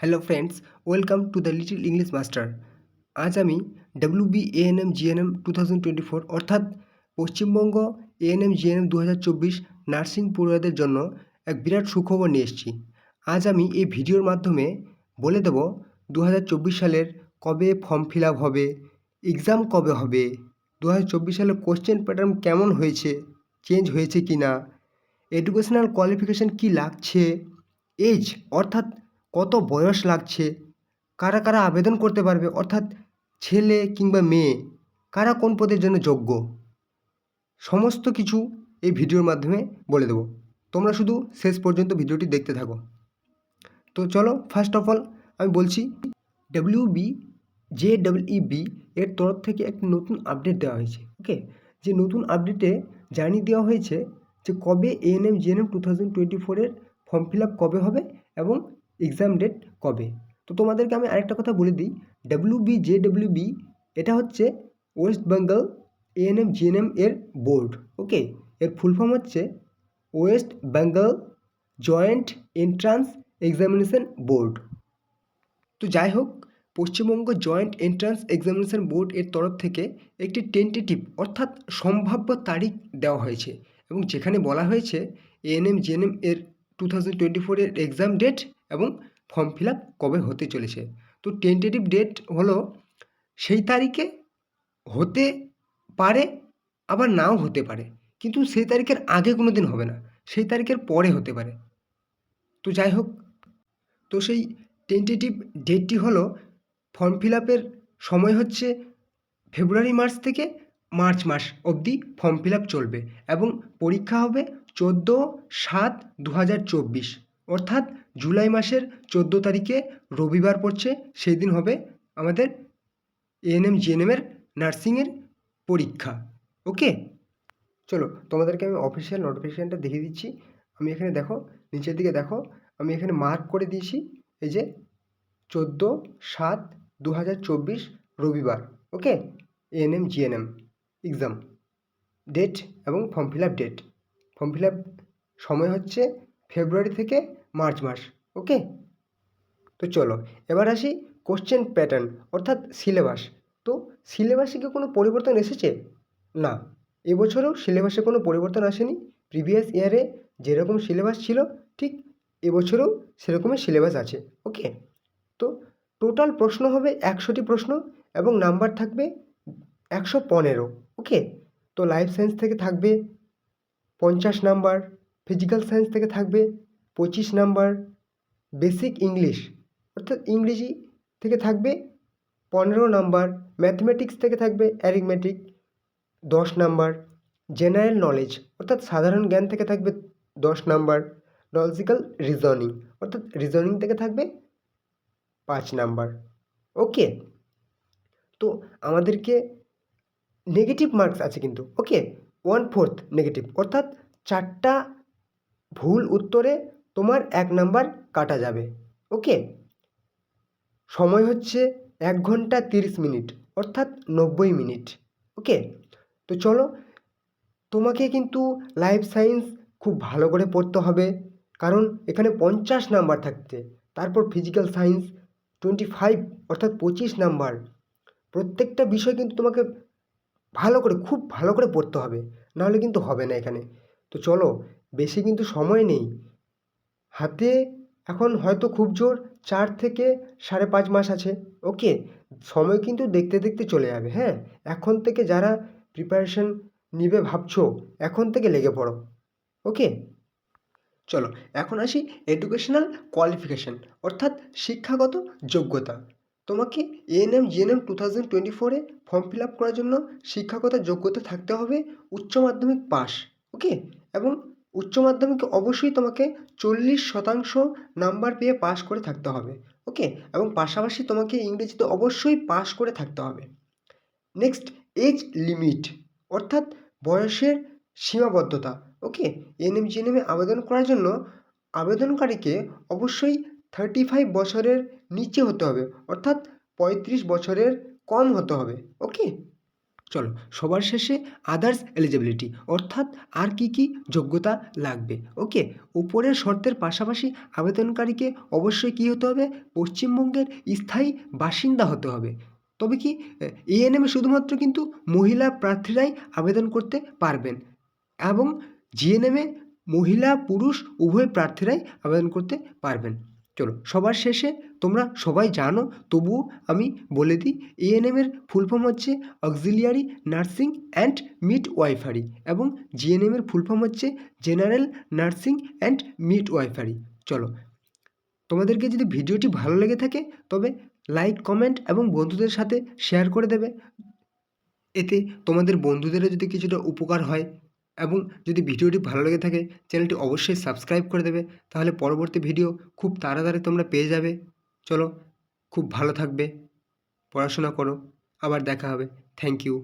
Hello friends welcome to the little English master আজ আমি W B ANM GNM two thousand twenty four অর্থাৎ Paschimbanga ANM GNM দু হাজার চব্বিশ নার্সিং পড়ুয়াদের জন্য এক বিরাট সুখবর নিয়ে এসেছি। আজ আমি এই ভিডিওর মাধ্যমে বলে দেব দু হাজার চব্বিশ সালের কবে ফর্ম ফিল আপ হবে, এক্সাম কবে হবে দু হাজার চব্বিশ সালের কোশ্চেন প্যাটার্ন কেমন হয়েছে, চেঞ্জ হয়েছে কি না এডুকেশনাল কোয়ালিফিকেশান কী লাগছে, এজ, অর্থাৎ কত বয়স লাগছে? কারা কারা আবেদন করতে পারবে? অর্থাৎ ছেলে কিংবা মেয়ে, কারা কোন পদের জন্য যোগ্য? সমস্ত কিছু এই ভিডিওর মাধ্যমে বলে দেবো। তোমরা শুধু শেষ পর্যন্ত ভিডিওটি দেখতে থাকো। তো চলো ফার্স্ট অফ অল আমি বলছি W B J W B এর তরফ থেকে একটি নতুন আপডেট দেওয়া হয়েছে ওকে যে নতুন আপডেটে জানিয়ে দেওয়া হয়েছে যে কবে ANM GNM two thousand twenty ফোরের ফর্ম ফিল আপ কবে হবে এবং এক্সাম ডেট কবে? তো তোমাদেরকে আমি আরেকটা কথা বলে দিই। W B J W B এটা হচ্ছে ওয়েস্ট বেঙ্গল এএনএম জিএনএম এর বোর্ড ওকে এর ফুল ফর্ম হচ্ছে West Bengal joint entrance examination board তো যাই হোক, Paschimbanga joint entrance examination board এর তরফ থেকে একটি টেন্টেটিভ অর্থাৎ সম্ভাব্য তারিখ দেওয়া হয়েছে এবং যেখানে বলা হয়েছে এএনএম জিএনএম এর টু থাউজেন্ড টোয়েন্টি ফোরের এক্সাম ডেট এবং ফর্ম ফিল আপ কবে হতে চলেছে। তো টেন্টেটিভ ডেট হলো সেই তারিখে হতে পারে, আবার নাও হতে পারে। কিন্তু সেই তারিখের আগে কোনো দিন হবে না, সেই তারিখের পরে হতে পারে। তো যাই হোক, তো সেই টেন্টেটিভ ডেটটি হলো ফর্ম ফিল আপের সময় হচ্ছে ফেব্রুয়ারি মার্চ থেকে মার্চ মাস অবধি ফর্ম ফিল আপ চলবে এবং পরীক্ষা হবে চোদ্দ সাত দু চব্বিশ। অর্থাৎ জুলাই মাসের চোদ্দ তারিখে রবিবার পড়ছে, সেই দিন হবে আমাদের এএনএম জিএনএমের নার্সিংয়ের পরীক্ষা। ওকে? চলো, তোমাদেরকে আমি অফিসিয়াল নোটিফিকেশানটা দেখিয়ে দিচ্ছি। আমি এখানে দেখো, নিচের দিকে দেখো, আমি এখানে মার্ক করে দিয়েছি, এই যে চোদ্দ সাত দু রবিবার। Okay? ANM GNM exam date এবং form fill up date form fill up সময় হচ্ছে ফেব্রুয়ারি থেকে মার্চ মাস ওকে তো চলো, এবার আসি কোশ্চেন প্যাটার্ন অর্থাৎ সিলেবাস তো সিলেবাসে কি কোনো পরিবর্তন এসেছে? না, এবছরেও সিলেবাসে কোনো পরিবর্তন আসেনি। প্রিভিয়াস ইয়ারে যেরকম সিলেবাস ছিল, ঠিক এবছরেও সেরকমই সিলেবাস আছে ওকে তো টোটাল প্রশ্ন হবে একশোটি প্রশ্ন এবং নাম্বার থাকবে একশো পনেরো ওকে তো লাইফ সায়েন্স থেকে থাকবে পঞ্চাশ নাম্বার ফিজিক্যাল সায়েন্স থেকে থাকবে পঁচিশ নাম্বার বেসিক ইংলিশ অর্থাৎ ইংরেজি থেকে থাকবে পনেরো নাম্বার ম্যাথমেটিক্স থেকে থাকবে অ্যারিথমেটিক দশ নাম্বার জেনারেল নলেজ অর্থাৎ সাধারণ জ্ঞান থেকে থাকবে দশ নাম্বার লজিক্যাল রিজনিং অর্থাৎ রিজনিং থেকে থাকবে পাঁচ নাম্বার। ওকে তো আমাদেরকে নেগেটিভ মার্কস আছে কিন্তু ওকে ওয়ান ফোর্থ নেগেটিভ অর্থাৎ চারটা ভুল উত্তরে তোমার এক নাম্বার কাটা যাবে। ওকে সময় হচ্ছে এক ঘণ্টা তিরিশ মিনিট, অর্থাৎ নব্বই মিনিট। ওকে তো চলো, তোমাকে কিন্তু লাইফ সায়েন্স খুব ভালো করে পড়তে হবে, কারণ এখানে পঞ্চাশ নাম্বার থাকছে তারপর ফিজিক্যাল সায়েন্স টোয়েন্টি ফাইভ অর্থাৎ পঁচিশ নাম্বার প্রত্যেকটা বিষয় কিন্তু তোমাকে ভালো করে, খুব ভালো করে পড়তে হবে। নাহলে কিন্তু হবে না এখানে। তো চলো, বেশি কিন্তু সময় নেই। হাতে এখন হয়তো খুব জোর, চার থেকে সাড়ে পাঁচ মাস আছে। ওকে সময় কিন্তু দেখতে দেখতে চলে যাবে হ্যাঁ? এখন থেকে যারা প্রিপারেশন নিবে ভাবছ, এখন থেকে লেগে পড়ো। ওকে চলো, এখন আসি এডুকেশনাল কোয়ালিফিকেশান অর্থাৎ শিক্ষাগত যোগ্যতা। তোমাকে ANM GNM two thousand twenty ফোরে ফর্ম ফিল আপ করার জন্য শিক্ষাগত যোগ্যতা থাকতে হবে উচ্চ মাধ্যমিক পাস ওকে এবং উচ্চ মাধ্যমিকে অবশ্যই তোমাকে চল্লিশ শতাংশ নাম্বার পেয়ে পাস করে থাকতে হবে ওকে এবং পাশাপাশি তোমাকে ইংরেজিতে অবশ্যই পাস করে থাকতে হবে। নেক্সট এজ লিমিট অর্থাৎ বয়সের সীমাবদ্ধতা ওকে এনএম জিএনএমে আবেদন করার জন্য আবেদনকারীকে অবশ্যই থার্টি ফাইভ বছরের নিচে হতে হবে, অর্থাৎ পঁয়ত্রিশ বছরের কম হতে হবে ওকে চলো, সবার শেষে আদার্স এলিজিবিলিটি অর্থাৎ আর কি কি যোগ্যতা লাগবে ওকে উপরের শর্তের পাশাপাশি আবেদনকারীকে অবশ্যই কী হতে হবে? পশ্চিমবঙ্গের স্থায়ী বাসিন্দা হতে হবে, তবে কি এএনএমে শুধুমাত্র কিন্তু মহিলা প্রার্থীরাই আবেদন করতে পারবেন, এবং জিএনএমে মহিলা, পুরুষ, উভয় প্রার্থীরাই আবেদন করতে পারবেন চলো সবার শেষে তোমরা সবাই জানো, তবুও আমি বলে দিই এএনএমের ফুল ফর্ম হচ্ছে auxiliary nursing and midwifery এবং জিএনএমের ফুল ফর্ম হচ্ছে general nursing and midwifery চলো, তোমাদেরকে যদি ভিডিওটি ভালো লেগে থাকে, তবে লাইক কমেন্ট এবং বন্ধুদের সাথে শেয়ার করে দেবে। এতে তোমাদের বন্ধুদেরও যদি কিছুটা উপকার হয় এবং যদি ভিডিওটি ভালো লেগে থাকে, চ্যানেলটি অবশ্যই সাবস্ক্রাইব করে দেবে, তাহলে পরবর্তী ভিডিও খুব তাড়াতাড়ি তোমরা পেয়ে যাবে। চলো, খুব ভালো থাকবে, পড়াশোনা করো, আবার দেখা হবে। Thank you